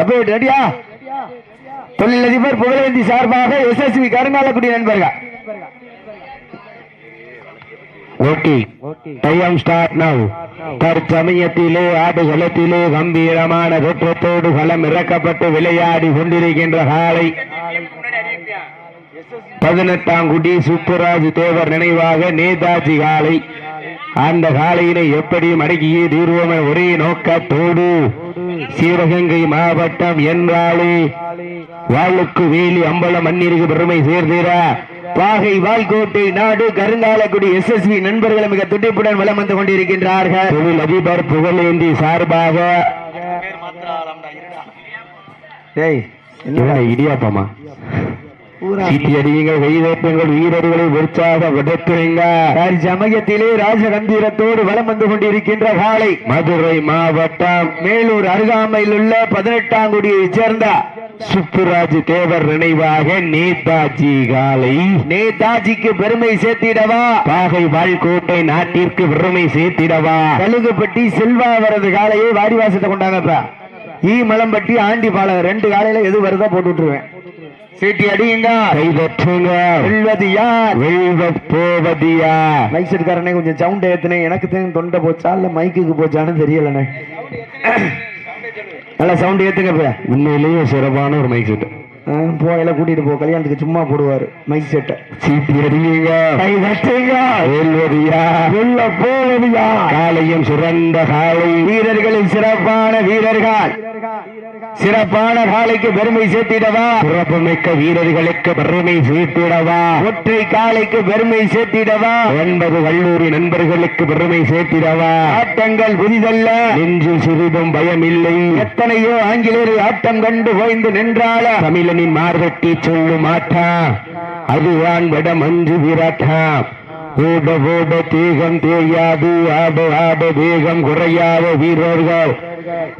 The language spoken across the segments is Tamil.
அப்போ ரெடியா தொழிலதிபர் புகழேந்தி சார்பாக எஸ்எஸ்வி கருங்காலக்குடி நண்பர்கள். ஓகே. டைம் ஸ்டார்ட் நவ் தற்சமயத்திலே ஆடுகளத்திலே கம்பீரமான தோற்றத்தோடு களம் இறக்கப்பட்டு விளையாடி கொண்டிருக்கின்ற காலை பதினெட்டாம் குடி சுப்புராஜ் தேவர் நினைவாக நேதாஜி காலை. அந்த காலையினை எப்படி மடக்கியே தீர்வோம் ஒரே நோக்கத்தோடு சிவகங்கை மாவட்டம் என்றாலே வாளுக்கு வேலி அம்பலம் மண்ணிற்கு பெருமை சேர்ந்திட பாகை வால்கோட்டை நாடு கருங்காலக்குடி எஸ்எஸ்வி நண்பர்கள் மிக துடிப்புடன் வலம் வந்து கொண்டிருக்கின்றார்கள். தொழில் அதிபர் புகழேந்தி சார்பாக. இடியாப்பமா? பூரா சீட்டி அடியுங்கள் கைதேற்றங்கள் வீரர்களை உற்சாகப்படுத்துவீங்க சமயத்திலே ராஜகம்பீரத்தோடு வலம் வந்து கொண்டிருக்கின்ற காலை. மதுரை மாவட்டம். மேலூர் அருகாமையில் உள்ள பதினெட்டாம் குடியைச் சேர்ந்த சுப்புராஜ் தேவர் நினைவாக நேதாஜி காலை. நேதாஜிக்கு பெருமை சேர்த்திடவா? பாகை வாழ்கோட்டை நாட்டிற்கு பெருமை சேர்த்திடவா? கழுகுப்பட்டி செல்வா வரது காலையை வாடிவாசத்தை கொண்டாங்கப்ப ஈ மலம்பட்டி ஆண்டி பாலம் ரெண்டு காலையில எது வருதோ போட்டு விட்டுருவேன். சீட்டி அடியுங்க கைதற்றுங்க வெல்வது யார் வெல்வத் போவது யார் மைக் செட்காரனே கொஞ்சம் சவுண்ட் ஏத்துனேன் எனக்கு தான் தொண்டை போச்சா இல்ல மைக்குக்கு போச்சான்னு தெரியலண்ணே. நல்லா சவுண்ட் ஏத்துங்க இப்ப. உண்மையிலேயே சிறப்பான ஒரு மைக் செட் எல்லாம் கூட்டிட்டு போ. கல்யாணத்துக்கு சும்மா போடுவாரு மைக் செட்டை சீட்டி அடியுங்க கை தட்டுங்க வெல்வது யார் உள்ள போவது யார் காலையும் சிறந்த காலை வீரர்களின் சிறப்பான வீரர்கள். சிறப்பான காலைக்கு பெருமை சேர்த்திடவா? சிறப்புமிக்க வீரர்களுக்கு பெருமை சேர்த்திடவா? ஒற்றை காலைக்கு பெருமை சேர்த்திடவா? ஒன்பது கல்லூரி நண்பர்களுக்கு பெருமை சேர்த்திடவா? ஆட்டங்கள் புதிதல்ல. நெஞ்சில் சிறிதும் பயமில்லை. எத்தனையோ ஆங்கிலேயர் ஆட்டம் கண்டு ஓய்ந்து நின்றால தமிழனின் மார்வெட்டி சொல்லும் ஆட்டா. அதுதான் வடம் அஞ்சு விராட்டா. ஓட ஓட தேகம் தேயாது. ஆட ஆட தேகம் குறையாத வீரர்கள்.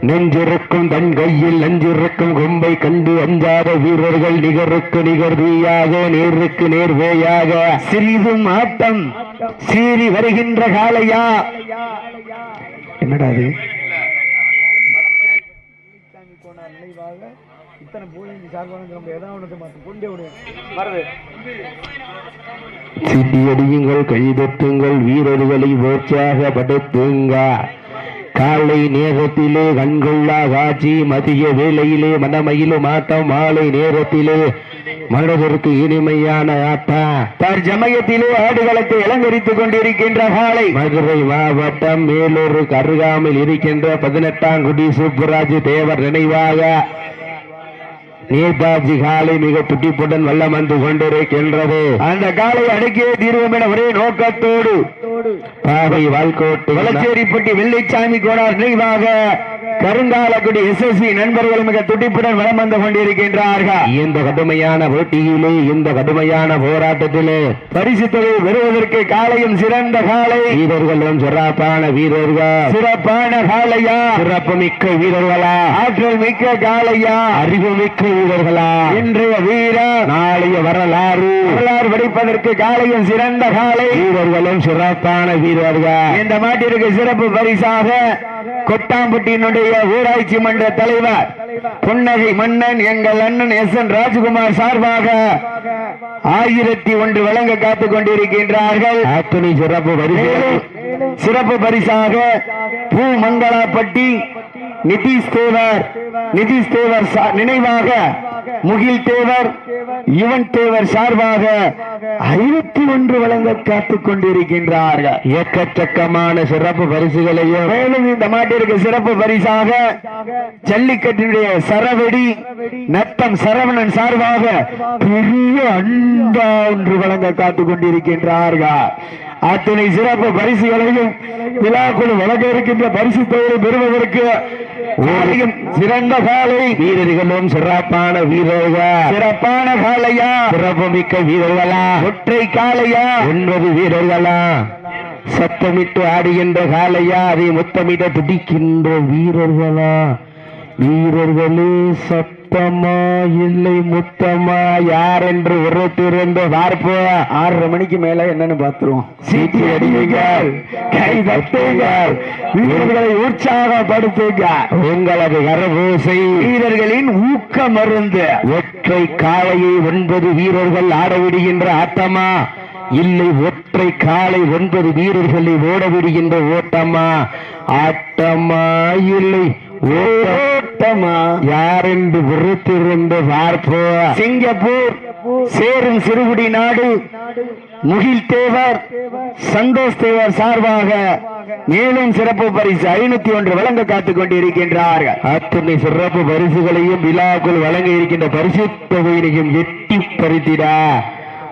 நெஞ்சிருக்கும் தன் கையில் நஞ்சிருக்கும் கொம்பை கண்டு அஞ்சாத வீரர்கள் நிகருக்கு நிகர் தீயாக நேருக்கு நேர்வேயாக சிறிதும் ஆட்டம் சீறி வருகின்ற காலையா என்னடா அது சிட்டியடியுங்கள் கைதட்டுங்கள் வீரர்களை உற்சாகப்படுத்துங்க காலை நேரத்திலே கண்கொள்ளா காட்சி மதிய வேலையிலே மனமயிலும் ஆட்டம் மாலை நேரத்திலே மனதிற்கு இனிமையான ஆட்டம் தற்சமயத்திலே ஆடுகளத்தை அலங்கரித்துக் கொண்டிருக்கின்ற காலை மதுரை மாவட்டம் மேலூருக்கு கருகாமில் இருக்கின்ற பதினெட்டாம் குடி சுப்புராஜ் தேவர் நினைவாக நேதாஜி காலை மிக துட்டிப்புடன் வல்லம் வந்து கொண்டிருக்கின்றது. அந்த காலை அடக்கிய தீர்வோம் என ஒரே நோக்கத்தோடு பாவை வால்கோட்டு வளச்சேரிப்பட்டி வெள்ளைச்சாமி கோடார் நினைவாக கருங்காலக்குடி எஸ்எஸ்சி நண்பர்கள் மிக துடிப்புடன் வலம் வந்து கொண்டிருக்கின்றார்கள். இந்த கடுமையான போட்டியிலே இந்த கடுமையான போராட்டத்திலே பரிசு தொகை பெறுவதற்கு காலையும் சிறந்த காலை. வீரர்களும் சிறப்பான வீரர்கள். சிறப்பான காலையா? சிறப்பு மிக்க வீரர்களா? ஆற்றல் மிக்க காலையா? அறிவு மிக்க வீரர்களா? இன்றைய வீரர் நாளைய வரலாறு. வரலாறு படிப்பதற்கு காலையும் சிறந்த காலை. வீரர்களும் சிறப்பான வீரர்கள். இந்த மாட்டிற்கு சிறப்பு பரிசாக கொட்டாம்பட்டியினுடைய ஊராட்சி மன்ற தலைவர் புன்னகை மன்னன் எங்கள் அண்ணன் எஸ் என் ராஜ்குமார் சார்பாக ஆயிரத்தி ஒன்று வழங்க காத்துக் கொண்டிருக்கின்றார்கள். அத்தனை சிறப்பு வரிசை சிறப்பு பரிசாக பூ மங்களாப்பட்டி நிதிஷ் தேவர் நிதிஷ் தேவர் நினைவாக முகில் தேவர் யுவன் தேவர் சார்பாக ஐநூத்தி ஒன்று வழங்க காத்துக் கொண்டிருக்கின்றார்கள். எக்கச்சக்கமான சிறப்பு பரிசுகளையும் மேலும் இந்த மாட்டிற்கு சிறப்பு பரிசாக ஜல்லிக்கட்டினுடைய சரவெடி நத்தம் சரவணன் சார்பாக பெரிய அண்டா ஒன்று வழங்க காத்துக் கொண்டிருக்கின்றார்கள். அத்தனை சிறப்பு பரிசுகளையும் விழாக்குழு வழங்க இருக்கின்ற பரிசு தொகையை பெறுவதற்கு சிறந்த காலை. வீரர்களும் சிறப்பான வீரர்கள். சிறப்பான காலையா? சிறப்பு மிக்க வீரர்களா? ஒற்றை காலையா? ஒன்பது வீரர்களா? சத்தமிட்டு ஆடுகின்ற காலையா? அதை முத்தமிட துடிக்கின்ற வீரர்களா? வீரர்களே சத்தம் முத்தம்மா இல்லை முத்தம்மா யார் என்று உரத்திருந்து பார்ப்போம் ஆறரை மணிக்கு மேல என்னன்னு பாத்துருவோம் சீட்டி அடியுங்கள். கை தட்டுங்கள். வீரர்களை உற்சாகப்படுத்துங்க. உங்களது கரபூசை. வீரர்களின் ஊக்க மருந்து. ஒற்றை காளையை ஒன்பது வீரர்கள் ஆட விடுகின்ற ஆட்டமா? இல்லை ஒற்றை காலை ஒன்பது வீரர்களை ஓட விடுகின்ற ஓட்டமா? ஆட்டமா? இல்லை ஓட்டமா யார் என்று விருத்திருந்து பார்ப்போ? சிங்கப்பூர் சேரும் சிறுகுடி நாடு முகில் தேவர் சந்தோஷ் தேவர் சார்பாக மேலும் சிறப்பு பரிசு ஐநூத்தி ஒன்று வழங்க காத்துக் கொண்டிருக்கின்றார்கள் அத்துணை சிறப்பு பரிசுகளையும் விழாக்குள் வழங்க இருக்கின்ற பரிசு தொகையினையும் எட்டி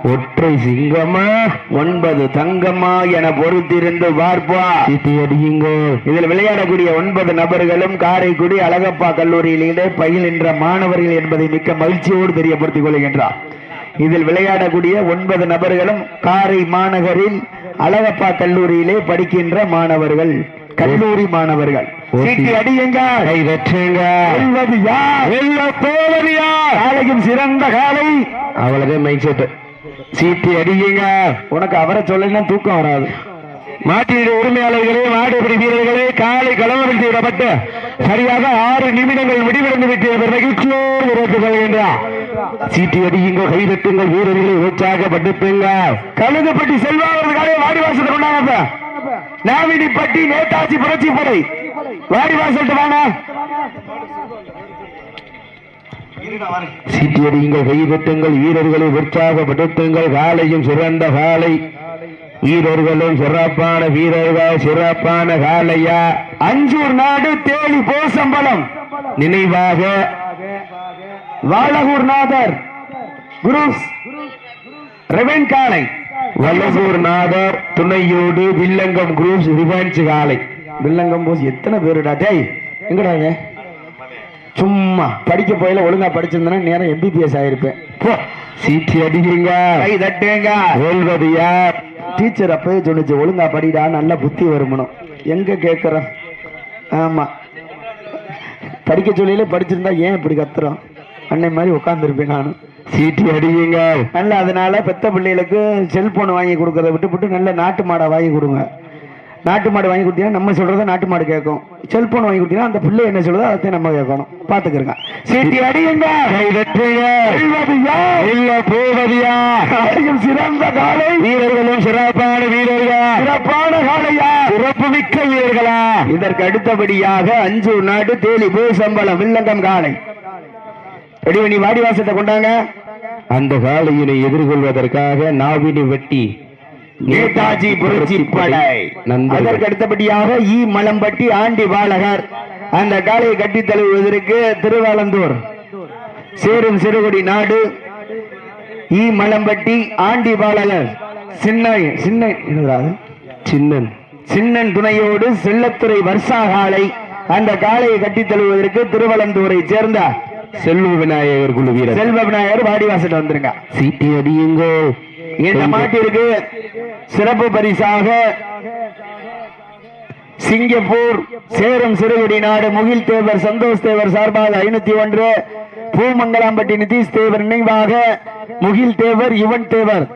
ஒற்றை சிங்கமா? ஒன்பது தங்கம்மா என பொறுத்திருந்து பார்ப்பா. சீட்டி அடியுங்கோ. இதில் விளையாடக்கூடிய ஒன்பது நபர்களும் காரைக்குடி அழகப்பா கல்லூரியிலே பயில்கின்ற மாணவர்கள் என்பதை மிக்க மகிழ்ச்சியோடு தெரியப்படுத்திக் கொள்கின்றார். இதில் விளையாடக்கூடிய ஒன்பது நபர்களும் காரை மாநகரில் அழகப்பா கல்லூரியிலே படிக்கின்ற மாணவர்கள் கல்லூரி மாணவர்கள். சீட்டி அடியுங்க. கை வெற்றுங்க. வெல்வது யார்? வெல்ல போவது யார்? காலையும் சிறந்த காலை. அவ்வளவுதான் மைக் சீட்டி அடியுங்க உனக்கு அவரை சொல்லலாம் தூக்கம் வராது. மாட்டியிட உரிமையாளர்களே மாடுபிடி வீரர்களே காலை களமரித்து செய்யப்பட்டு சரியாக ஆறு நிமிடங்கள் முடிவடைந்து விட்டு மகிழ்ச்சியோடு உரைத்துக் கொள்கின்றார். சீட்டி அடியுங்க கை வீரர்களை உற்சாகப்படுத்துங்க கழுகுப்பட்டி செல்வாவது காலையை வாடி கொண்டாங்க நாவினிப்பட்டி நேதாஜி புரட்சி படை. வாடி வாங்க. சீட்டி அடியுங்கள் கை தட்டுங்கள் வீரர்களை உற்சாகப்படுத்துங்கள் காலையும் சிறந்த காலை வீரர்களும் சிறப்பான வீரர்கள் சிறப்பான காலையா அஞ்சூர் நாடு தேனி போசம்பலம் நினைவாக வாழகூர் நாதர் குரு ரெவன் காலை வல்லசூர் நாதர் துணையோடு வில்லங்கம் குரூஸ் ரிவெஞ்ச் காலை வில்லங்கம் போஸ் எத்தனை பேருடா? டேய் எங்கடா இவன்? சும்மா படிக்க போயில ஒழுங்கா படிச்சிருந்தேன்னா நேரம் எம்பிபிஎஸ் ஆயிருப்பேன். சீட்டி அடிக்கிறீங்க. கை தட்டுங்க. சொல்வது யார் டீச்சர் அப்பவே சொன்னுச்சு ஒழுங்கா படிடா நல்ல புத்தி வருமணும் எங்க கேக்குறோம் ஆமா. படிக்க சொல்லியில படிச்சிருந்தா ஏன் இப்படி கத்துறோம்? அன்னை மாதிரி உட்காந்துருப்பேன் நானும். சீட்டி அடியுங்க நல்ல அதனால பெத்த பிள்ளைகளுக்கு செல்போன் வாங்கி கொடுக்கறத விட்டு விட்டு நல்ல நாட்டு மாடை வாங்கி கொடுங்க. நாட்டு மாடு வாங்கி கொடுத்தீங்கன்னா நம்ம சொல்றத நாட்டு மாடு கேட்கும். செல்போன் வாங்கி கொடுத்தீங்கன்னா அந்த பிள்ளை என்ன சொல்றதோ அதை நம்ம கேட்கணும். பாத்துக்கிறங்க சீட்டி அடியுங்க? இல்ல போவது யார் காலையும் சிறந்த காலை. வீரர்களும் சிறப்பான வீரர்கள். சிறப்பான காலையா? சிறப்பு மிக்க வீரர்களா? இதற்கு அடுத்தபடியாக அஞ்சூர் நாடு தேலி பூசம்பலம் வில்லங்கம் காலை. ரெடிவனி வாடி வாசத்தை கொண்டாங்க. அந்த காலையினை எதிர்கொள்வதற்காக நாவினி வெட்டி நேதாஜி புரட்சி படை. அதற்கு அடுத்தபடியாக ஈ. மலம்பட்டி ஆண்டி பாலகர். அந்த காலையை கட்டி தழுவுவதற்கு திருவாலந்தூர். சேரும் சிறுகுடி நாடு. ஈ. மலம்பட்டி ஆண்டி பாலகர். சின்ன சின்ன? சின்னன். சின்னன் துணையோடு செல்லத்துறை வர்ஷா காலை அந்த காளையை கட்டி தழுவுவதற்கு திருவலந்தூரை சேர்ந்த செல்வ விநாயகர் குழு வீரர். செல்வ விநாயகர் வாடிவாசல் வந்துருங்க. சீட்டி அடியுங்கோ இந்த மாட்டிற்கு சிறப்பு பரிசாக சிங்கப்பூர் சேரும் சிறுகுடி நாடு முகில் தேவர் சந்தோஷ் தேவர் சார்பாக ஐநூத்தி ஒன்று பூமங்கலாம்பட்டி நிதிஷ் தேவர் நினைவாக முகில் தேவர் யுவன் தேவர்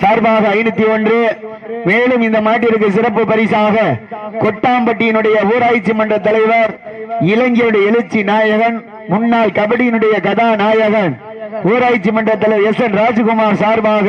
சார்பாக ஐநூத்தி ஒன்று. மேலும் இந்த மாட்டிற்கு சிறப்பு பரிசாக கொட்டாம்பட்டியினுடைய ஊராட்சி மன்ற தலைவர் இளைஞருடைய எழுச்சி நாயகன் முன்னாள் கபடியினுடைய கதாநாயகன் ஊராட்சி மன்றத்தில் எஸ் என் ராஜ்குமார் சார்பாக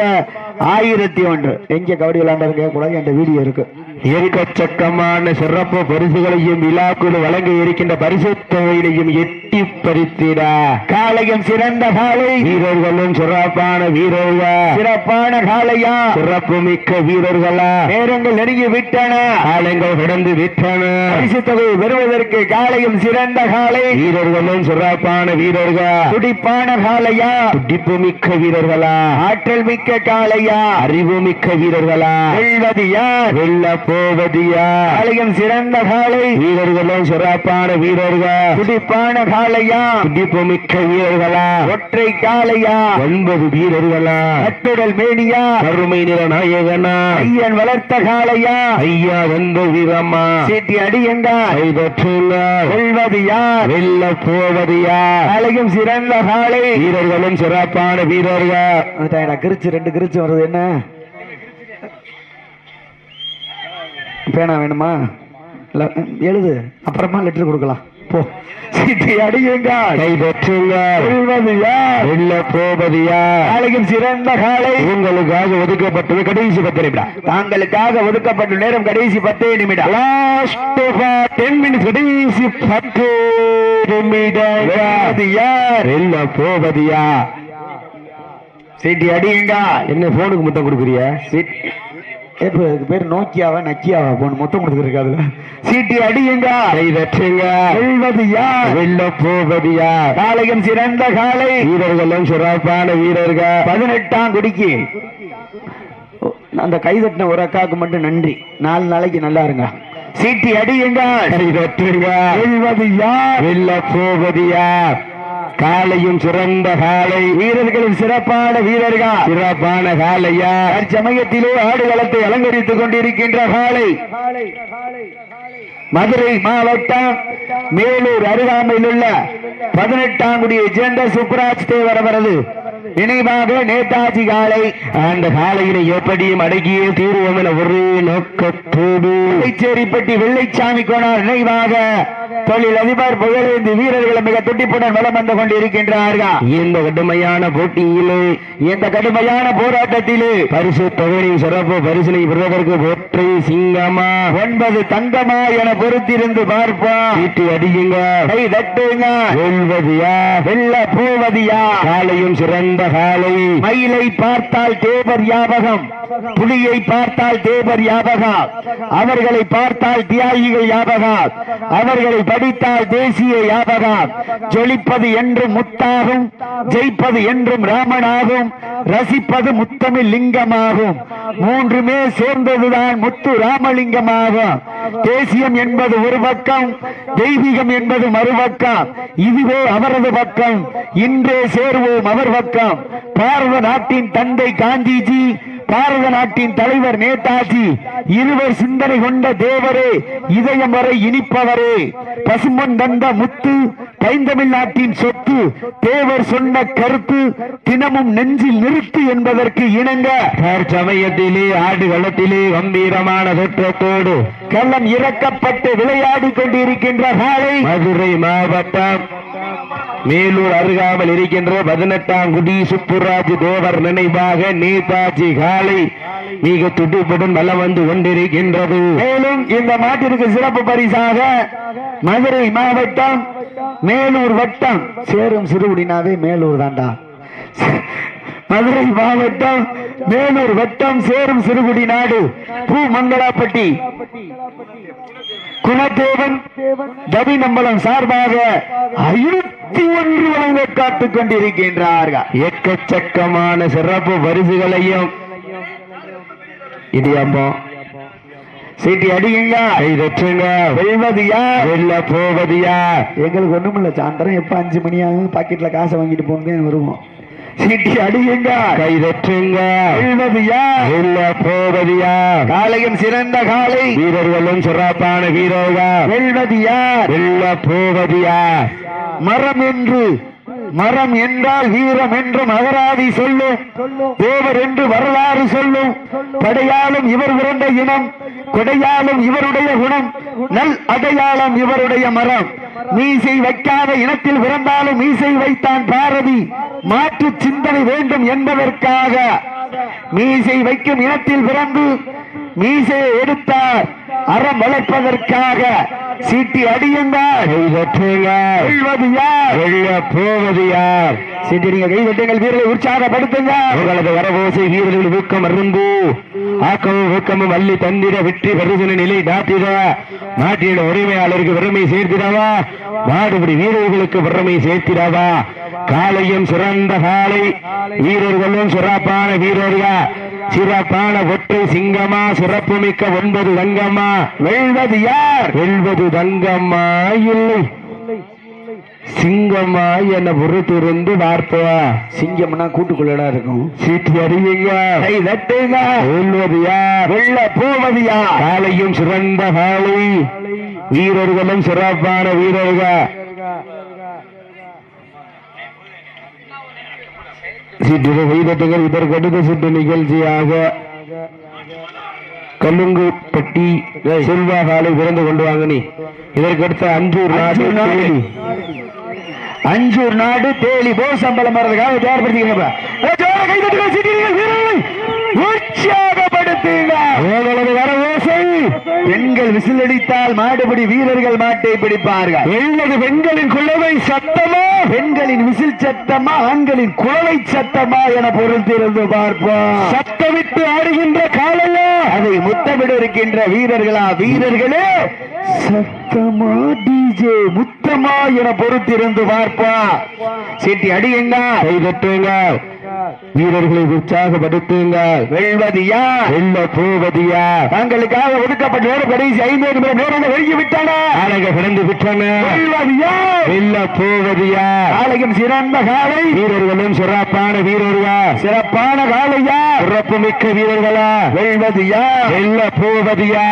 ஆயிரத்தி ஒன்று. எங்க கபடி விளையாண்டது என்ற வீடியோ இருக்கு. எரிக்கச்சக்கமான சிறப்பு பரிசுகளையும் விழாக்குழு வழங்க இருக்கின்ற பரிசு தொகையிலையும் எட்டி பறித்திட. காளையும் சிறந்த காலை வீரர்களும் சிறப்பான வீரர்கள். சிறப்பான காலையா சிறப்பு மிக்க வீரர்களா. நேரங்கள் நெருங்கி விட்டன. காலங்கள் கடந்து விட்டன. பரிசு தொகை பெறுவதற்கு காளையும் சிறந்த காலை வீரர்களும் சிறப்பான வீரர்கள். துடிப்பான காலையா துடிப்பு மிக்க வீரர்களா. ஆற்றல் மிக்க காளையா. அறிவு மிக்க வீரர்களா? வெல்வது யார் வெல்ல போவது யார் சிறந்த காளை. வீரர்களும் சிறப்பான வீரர்கள். துடிப்பான காளையா? துடிப்பு மிக்க வீரர்களா? ஒற்றை காளையா? ஒன்பது வீரர்களா? கட்டுடல் மேனியா? கருமை நிற நாயகனா? ஐயன் வளர்த்த காளையா? ஐயா வந்த வீரம்மா? சீட்டி கைதற்றுங்க வெல்வது யார் வெல்ல போவது யார் காளையும் சிறந்த காளை. வீரர்களும் சிறப்பான வீரர்கள். வந்துட்டாங்கடா கிரிச்சு ரெண்டு கிரிச்சு வருது. என்ன? பேனா வேணுமா? எழுது. அப்புறமா லெட்டர் கொடுக்கலாம். போ. சீட்டி அடியுங்க. சிறந்த காளை உங்களுக்காக ஒதுக்கப்பட்டது கடைசி பத்து நிமிடம். தாங்களுக்காக ஒதுக்கப்பட்ட நேரம் கடைசி பத்தே நிமிடம். லாஸ்ட் டென் மினிட்ஸ் கடைசி பத்து நிமிடம். யார்? வெல்ல போவது யார்? சீட்டி அடியுங்க என்ன போனுக்கு முத்தம் கொடுக்குறிய? இப்போ இதுக்கு பேர் நோக்கியாவா நக்கியாவா போன மொத்தம் கொடுத்துருக்காதுல சீட்டி அடியுங்க கைதற்றுங்க வெல்வது யார்? வெல்ல போவது யார்? காளையும் சிறந்த காளை. வீரர்களும் சிறப்பான வீரர்கள். பதினெட்டாம் குடிக்கு. அந்த கைதட்டின ஒரு அக்காவுக்கு மட்டும் நன்றி. நாலு நாளைக்கு நல்லா இருங்க. சீட்டி அடியுங்க கைதற்றுங்க வெல்வது யார்? வெல்ல போவது யார்? காலையும் சிறந்த காலை. வீரர்களின் சிறப்பான வீரர்கள். சிறப்பான காலையா? தற்சமயத்திலே ஆடுகளத்தை அலங்கரித்துக் கொண்டிருக்கின்ற காலை. மதுரை மாவட்டம் மேலூர் அருகாமையில் உள்ள பதினெட்டாம் குடியை சேர்ந்த சுப்ராஜ் தேவர் அவரது நினைவாக நேதாஜி காளை அந்த காலையினை எப்படியும் அடக்கியே தீர்வோம் என ஒரே நோக்கத்தோடு வெள்ளைச்சேரிப்பட்டி வெள்ளைச்சாமி கோனார் நினைவாக தொழில் அதிபர் புகழேந்தி வீரர்கள் மிக துட்டிப்புடன் வளம் வந்து கொண்டிருக்கின்றார்கள். இந்த கடுமையான போட்டியிலே இந்த கடுமையான போராட்டத்திலே பரிசு தொகையின் சிறப்பு பரிசிலை பெறுவதற்கு ஒற்றை சிங்கமா? ஒன்பது தங்கமா என பொறுத்திருந்து பார்ப்போம். வீட்டு அடியுங்க. கை தட்டுங்க. வெல்வதியா? வெல்ல போவதியா? காலையும் சிறந்த காலை மயிலை பார்த்தால் தேவர் யாபகம். புலியை பார்த்தால் தேவர் யாபகம். அவர்களை பார்த்தால் தியாகிகள் யாபகம். அவர்களை படித்தால் தேசிய யாபகம். ஜொலிப்பது என்றும் முத்தாகும். ஜெயிப்பது என்றும் ராமனாகும். ரசிப்பது முத்தமிழ் லிங்கமாகும். மூன்றுமே சேர்ந்ததுதான் முத்து ராமலிங்கமாகும். தேசியம் என்பது ஒரு பக்கம் தெய்வீகம் என்பது மறுபக்கம். இதுவே அவரது பக்கம். இன்றே சேர்வோம் அவர் பக்கம். பாரத நாட்டின் தந்தை காந்திஜி பாரத நாட்டின் தலைவர் நேதாஜி இருவர் சிந்தனை கொண்ட தேவரே இதயம் வரை இனிப்பவரே. பசுமன் தந்த முத்து பைந்தமிழ் நாட்டின் சொத்து தேவர் சொன்ன கருத்து தினமும் நெஞ்சில் நிறுத்து என்பதற்கு இணங்க. சமயத்திலே ஆடு களத்திலே கம்பீரமான தோற்றத்தோடு கள்ளம் இறக்கப்பட்டு விளையாடி கொண்டிருக்கின்ற காலை மதுரை மாவட்டம் மேலூர் அருகாமல் இருக்கின்ற பதினெட்டாம் குடி சுப்புராஜ் தேவர் நினைவாக நேதாஜி காலை மிக துடுப்புடன் வலம் வந்து கொண்டிருக்கின்றது. மேலும் இந்த மாட்டிற்கு சிறப்பு பரிசாக மதுரை மாவட்டம் மேலூர் வட்டம் சேரும் சிறுகுடினாவே மேலூர் தாண்டா. மதுரை மாவட்டம் மேலூர் வட்டம் சேரும் சிறுகுடி நாடு பூ மங்களாப்பட்டி குணதேவன் தவிநம்பலம் சார்பாக ஐநூத்தி ஒன்று வழங்க காத்துக் கொண்டிருக்கின்றார்கள். எக்கச்சக்கமான சிறப்பு பரிசுகளையும். இடியம்பம் சீட்டி அடியுங்க. வெற்றுங்க வெல்வது யார் வெல்ல போவது யார் எங்களுக்கு ஒண்ணுமில்ல சாயந்தரம் எப்ப அஞ்சு மணி ஆகும் பாக்கெட்ல காசை வாங்கிட்டு போங்க வருவோம். சீட்டி அடியுங்க. கைதற்றுங்க வெல்வது யார் வெல்ல போவது யார் காளையும் சிறந்த காளை. வீரர்களும் சிறப்பான வீரர்கள். வெல்வது யார் வெல்ல போவது யார் மரம் என்று மரம் என்றால் வீரம் என்று மகராதி சொல்லும் தேவர் என்று வரலாறு சொல்லும் படையாலும் இவர் உரண்ட இனம். கொடையாலும் இவருடைய குணம். நல் அடையாளம் இவருடைய மரம். மீசை வைக்காத இனத்தில் பிறந்தாலும் மீசை வைத்தான் பாரதி. மாற்று சிந்தனை வேண்டும் என்பதற்காக. மீசை வைக்கும் இனத்தில் பிறந்து மீசையை எடுத்தார். அறம் வளர்ப்பதற்காக. சீட்டி அடியுங்கள் வெல்வது யார் வெல்ல போவது யார் சீட்டி நீங்க கை தட்டுங்கள் வீரரை உற்சாகப்படுத்துங்க. உங்களது வரவோசை வீரர்கள் ஊக்கம் அருந்து ஆக்கமும் ஊக்கமும் அள்ளி தந்திர வெற்றி பரிசன நிலை நாட்டிட. நாட்டின உரிமையாளருக்கு பெருமை சேர்த்திடவா? மாடுபடி வீரர்களுக்கு பெருமை சேர்த்திடவா? காலையும் சிறந்த காலை வீரர்களும் சிறப்பான வீரர்கள். சிறப்பான ஒற்றை சிங்கமா சிறப்பு மிக்க ஒன்பது தங்கம்மா. வெல்வது யார்? வெல்வது தங்கம்மா இல்லை. சிங்கம்மா என பொறுத்திருந்து பார்ப்பா சிங்கம்னா கூட்டுக்குள்ளடா இருக்கும். சீட்டி அறிவிங்க கை தட்டுங்க. வெல்வது யார்? வெல்ல போவது யார்? காலையும் சிறந்த காலை வீரர்களும் சிறப்பான வீரர்கள். சீட்டில் வைதட்டுகள் இதற்கடுத்த சுற்று நிகழ்ச்சியாக கல்லுங்குப்பட்டி செல்வா காலை பிறந்து கொண்டு வாங்க நீ இதற்கடுத்த அஞ்சூர் நாடு. தேனி. அஞ்சூர் நாடு தேலி போசம்பலம் வர்றதுக்காக ஓசை பெண்கள் விசில் அடித்தால் மாடுபிடி வீரர்கள் மாட்டை பிடிப்பார்கள். வெள்ளது பெண்களின் குள்ளவை சத்தமா? பெண்களின் விசில் சத்தமா ஆண்களின் குழலை சத்தமா என பொறுத்திருந்து பார்ப்போம் சத்தமிட்டு ஆடுகின்ற காலையா அதை முத்தமிட இருக்கின்ற வீரர்களா வீரர்களே? சத்தமா டிஜே முத்தமா என பொறுத்திருந்து பார்ப்பா சீட்டி அடியுங்க கை வீரர்களை உற்சாகப்படுத்துங்க வெல்வது யார் வெள்ள போவதியா? தங்களுக்காக ஒதுக்கப்பட்ட கடைசி ஐந்து நிமிடம் நேரம் வெளியே விட்டன ஆலக கிடந்து விட்டன. வெல்வது யார் வெள்ள போவதியா? காலையும் சிறந்த காலை. வீரர்களும் சிறப்பான வீரர்களா? சிறப்பான காலையா? சிறப்பு மிக்க வீரர்களா? வெல்வது யார் வெள்ள போவதியா?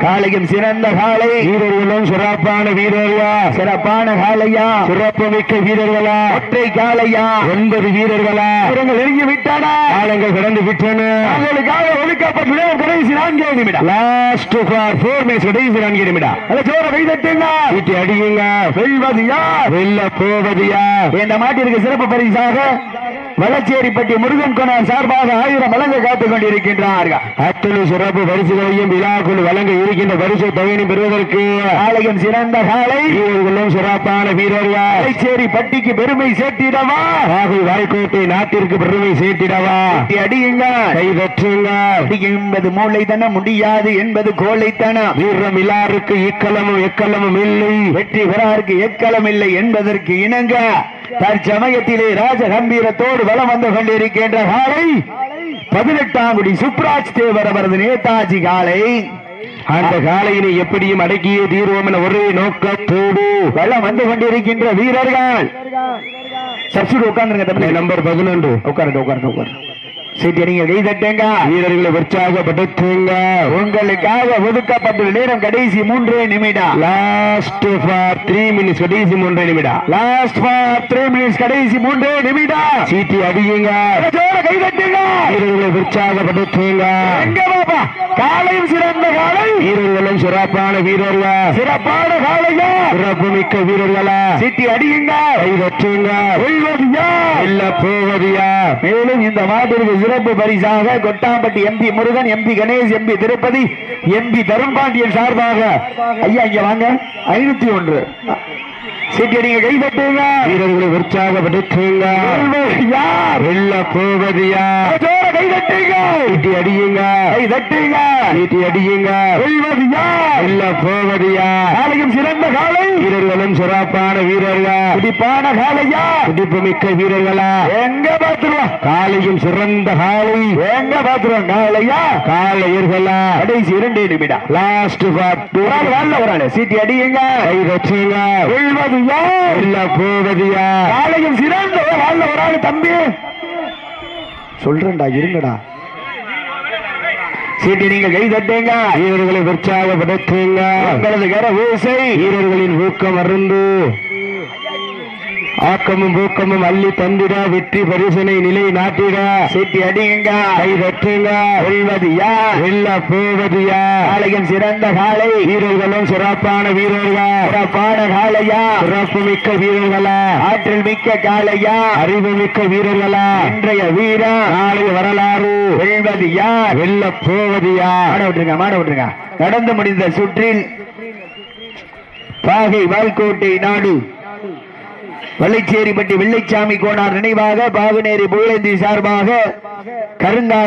காலையும் சிறந்த காலை. வீரர்களும் சிறப்பான வீரர்களா? சிறப்பான காலையா? சிறப்பு மிக்க வீரர்களா? ஒற்றை காலையா? ஒன்பது வீரர்களா? நேரங்கள் நெருங்கி விட்டன காலங்கள் கடந்து விட்டன தங்களுக்காக ஒதுக்கப்பட்ட நேரம் கடைசி நான்கே நிமிடம். லாஸ்ட் ஃபார் ஃபோர் மினிட்ஸ் கடைசி நான்கு நிமிடம். அதை சோற கைதட்டுங்க வீட்டை அடியுங்க. வெல்வது யார் வெல்ல போவது யார் மாட்டிற்கு சிறப்பு பரிசாக? வளச்சேரிப்பட்டி முருகன் குணம் சார்பாக ஆயிரம் வழங்க காத்துக் கொண்டிருக்கின்றார்கள். அத்தனை சிறப்பு பரிசுகளையும் விழாக்குள் வழங்க இருக்கின்ற பரிசு தொகையினை பெறுவதற்கு ஆலயம் சிறந்த காலை. வீரர்களும் சிறப்பான வீரர்கள். வளச்சேரி பட்டிக்கு பெருமை சேர்த்திடவா? ராகுல் வாய்க்கோட்டை நாட்டிற்கு பெருமை சேர்த்திடவா? அடியுங்க கை தற்றுங்க அடி என்பது மூளைத்தனம் முடியாது என்பது கோழைத்தனம். வீரம் இல்லாருக்கு இக்கலமும் எக்கலமும் இல்லை. வெற்றி பெறாருக்கு எக்கலம் இல்லை என்பதற்கு இணங்க. தற்சமயத்திலே ராஜ கம்பீரத்தோடு வலம் வந்து கொண்டிருக்கின்ற காலை பதினெட்டாம் குடி சுப்ராஜ் தேவர் அவரது நேதாஜி காலை. அந்த காலையினை எப்படியும் அடக்கியே தீர்வோம் என ஒரே நோக்கத்தோடு வலம் வந்து கொண்டிருக்கின்ற வீரர்கள். சப்சிடி உட்கார்ந்துருங்க நம்பர் பதினொன்று. உட்காருங்க உட்காருங்க உட்காருங்க. சரி நீங்க கை தட்டுங்க வீரர்களை உற்சாகப்படுத்துங்க உங்களுக்காக ஒதுக்கப்பட்டுள்ள நேரம் கடைசி மூன்றே நிமிடம். லாஸ்ட் ஃபார் த்ரீ மினிட்ஸ் கடைசி மூன்று நிமிடம். லாஸ்ட் ஃபார் த்ரீ மினிட்ஸ் கடைசி மூன்றே நிமிடம். சீட்டி அடியுங்க ஜோர கை தட்டுங்க. வீரர்களை உற்சாகப்படுத்துங்க எங்க பாப்பா? காலையும் சிறந்த காலை. வீரர்களும் சிறப்பான வீரர்கள். சிறப்பான காலையா? சிறப்பு மிக்க வீரர்களா? சிட்டி அடியுங்க. கை தட்டுங்க. வெல்வது யார்? இல்ல போவதியா? மேலும் இந்த மாட்டிற்கு சிறப்பு பரிசாக Kottampatti MP Murugan MP Ganesh MP Tirupati MP Tarun Pandian சார்பாக. ஐயா இங்க வாங்க. ஐநூத்தி ஒன்று. வீரர்களை உற்சாகப்படுத்துங்க வெல்வது யார்? வெல்ல போவதியா ஜோர கை தட்டுங்க. சீட்டி அடியுங்க. கை தட்டுங்க. சீட்டி அடியுங்க. வெல்வது யார்? காலையும் சிறந்த காலை. வீரர்களும் சிறப்பான வீரர்கள்? துடிப்பான காலையா துடிப்பு மிக்க வீரர்களா? எங்க பாத்துருவோம் காலையும் சிறந்த காலை எங்க பாத்துருவோம் காலையா காலையர்களா கடைசி இரண்டு நிமிடம். லாஸ்ட் ஒரு ஆள் வரல ஒரு ஆள். சீட்டி அடியுங்க. கை வச்சுங்க. வெல்வது யார் இல்ல போவதியா? காலையும் சிறந்த ஆள் ஒரு ஆள் தம்பி. சொல்றேன்டா இருங்கடா. சீட்டி நீங்க கை தட்டுங்க. வீரர்களை உற்சாகப்படுத்துங்க. உங்களது கர ஊசை வீரர்களின் ஊக்கம் அருந்து. ஆக்கமும் ஊக்கமும் அள்ளி தந்திட வெற்றி பரிசனை நிலை நாட்டிட. சீட்டி அடியுங்க. கை தட்டுங்க வெல்வது யார்? வெல்ல போவது யார்? சிறந்த காலை வீரர்களும் சிறப்பான வீரர்கள். சிறப்பான காலையா சிறப்பு மிக்க வீரர்களா? ஆற்றல் மிக்க காலையா அறிவு மிக்க வீரர்களா? இன்றைய வீரா? நாளைய வரலாறு. வெல்வது யார்? வெல்ல போவது யார்? மாட விட்டுருங்க மாட விட்டுருங்க. நடந்து முடிந்த சுற்றில் பாகை வால்கோட்டை நாடு. வள்ளிச்சேரிப்பட்டி வெள்ளைச்சாமி கோனார் நினைவாக பாகுநேரி புகழேந்தி சார்பாக கருங்கால